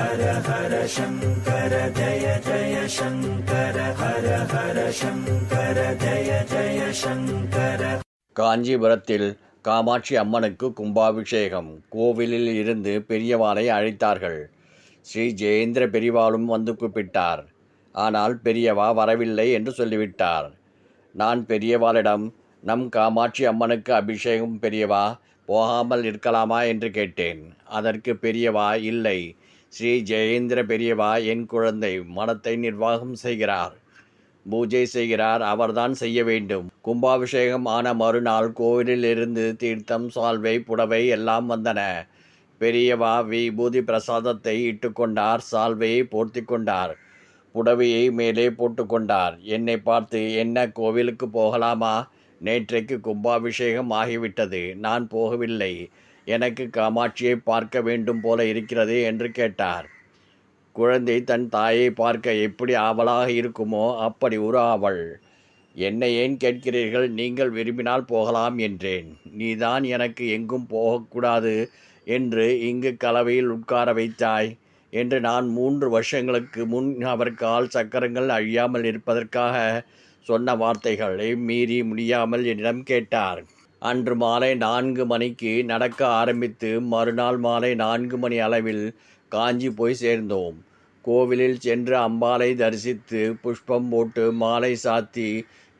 ஹர ஹர சங்கர ஜய ஜய சங்கர ஹர ஹர சங்கர ஜய ஜய சங்கர. காஞ்சிபுரத்தில் காமாட்சி அம்மனுக்கு கும்பாபிஷேகம். கோவிலில் இருந்து பெரியவாளை அழைத்தார்கள். ஸ்ரீ ஜெயேந்திர பெரியவாளும் வந்து கூப்பிட்டார். ஆனால் பெரியவா வரவில்லை என்று சொல்லிவிட்டார். நான் பெரியவாளிடம் நம் காமாட்சி அம்மனுக்கு அபிஷேகம் பெரியவா போகாமல் இருக்கலாமா என்று கேட்டேன். அதற்கு பெரியவா இல்லை. ஸ்ரீ ஜெயேந்திர பெரியவா என் குழந்தை மனத்தை நிர்வாகம் செய்கிறார். பூஜை செய்கிறார் அவர்தான் செய்ய வேண்டும். கும்பாபிஷேகம் ஆன மறுநாள் கோவிலில் இருந்து தீர்த்தம் சால்வை புடவை எல்லாம் வந்தன. பெரியவா விபூதி பிரசாதத்தை இட்டுக்கொண்டார் சால்வையை போர்த்தி கொண்டார். புடவையை மேலே போட்டுக்கொண்டார் என்னை பார்த்து என்ன கோவிலுக்கு போகலாமா? நேற்றைக்கு கும்பாபிஷேகம் ஆகிவிட்டது. நான் போகவில்லை. எனக்கு காமாட்சியை பார்க்க வேண்டும் போல இருக்கிறது என்று கேட்டார். குழந்தை தன் தாயை பார்க்க எப்படி ஆவலாக இருக்குமோ அப்படி ஒரு ஆவல். என்னை ஏன் கேட்கிறீர்கள்? நீங்கள் விரும்பினால் போகலாம் என்றேன். நீதான் எனக்கு எங்கும் போகக்கூடாது என்று இங்கு கலவையில் உட்கார வைத்தாய் என்று நான் மூன்று வருஷங்களுக்கு முன் அவர் கால் சக்கரங்கள் அழியாமல் இருப்பதற்காக சொன்ன வார்த்தைகளை மீறி முடியாமல் என்னிடம் கேட்டார். அன்று மாலை நான்கு மணிக்கு நடக்க ஆரம்பித்து மறுநாள் மாலை நான்கு மணி அளவில் காஞ்சி போய் சேர்ந்தோம். கோவிலில் சென்று அம்பாளை தரிசித்து புஷ்பம் போட்டு மாலை சாத்தி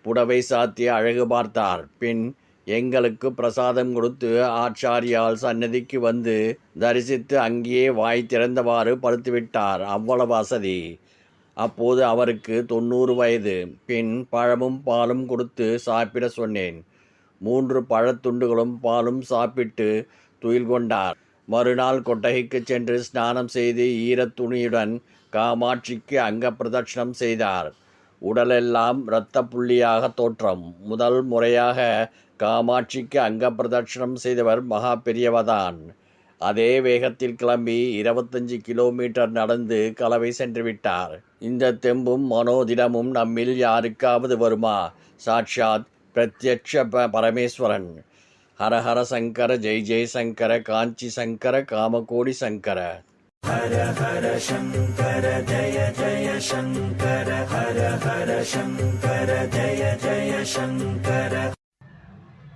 புடவை சாத்தி அழகு பார்த்தார். பின் எங்களுக்கு பிரசாதம் கொடுத்து ஆச்சாரியால் சன்னதிக்கு வந்து தரிசித்து அங்கேயே வாய் திறந்தவாறு படுத்துவிட்டார் அவ்வளவு வசதி அப்போது அவருக்கு தொண்ணூறு வயது. பின் பழமும் பாலும் கொடுத்து சாப்பிட சொன்னேன். மூன்று பழத்துண்டுகளும் பாலும் சாப்பிட்டு துயில் கொண்டார். மறுநாள் கொட்டகைக்கு சென்று ஸ்நானம் செய்து ஈரத் துணியுடன் காமாட்சிக்கு அங்க பிரதட்சணம் செய்தார். உடலெல்லாம் இரத்த புள்ளியாக தோற்றம். முதல் முறையாக காமாட்சிக்கு அங்க பிரதட்சணம் செய்தவர் மகா பெரியவதான் அதே வேகத்தில் கிளம்பி இருபத்தஞ்சு கிலோமீட்டர் நடந்து கலவை சென்று விட்டார். இந்த தெம்பும் மனோதிடமும் நம்மில் யாருக்காவது வருமா? சாட்சாத் பிரத்யட்ச ப பரமேஸ்வரன் ஹரஹர சங்கர ஜெய் ஜெய் சங்கர காஞ்சி சங்கர காமகோடி சங்கர ஹர ஹர சங்கர ஜய ஜய சங்கர ஹர ஹர சங்கர ஜய ஜய சங்கர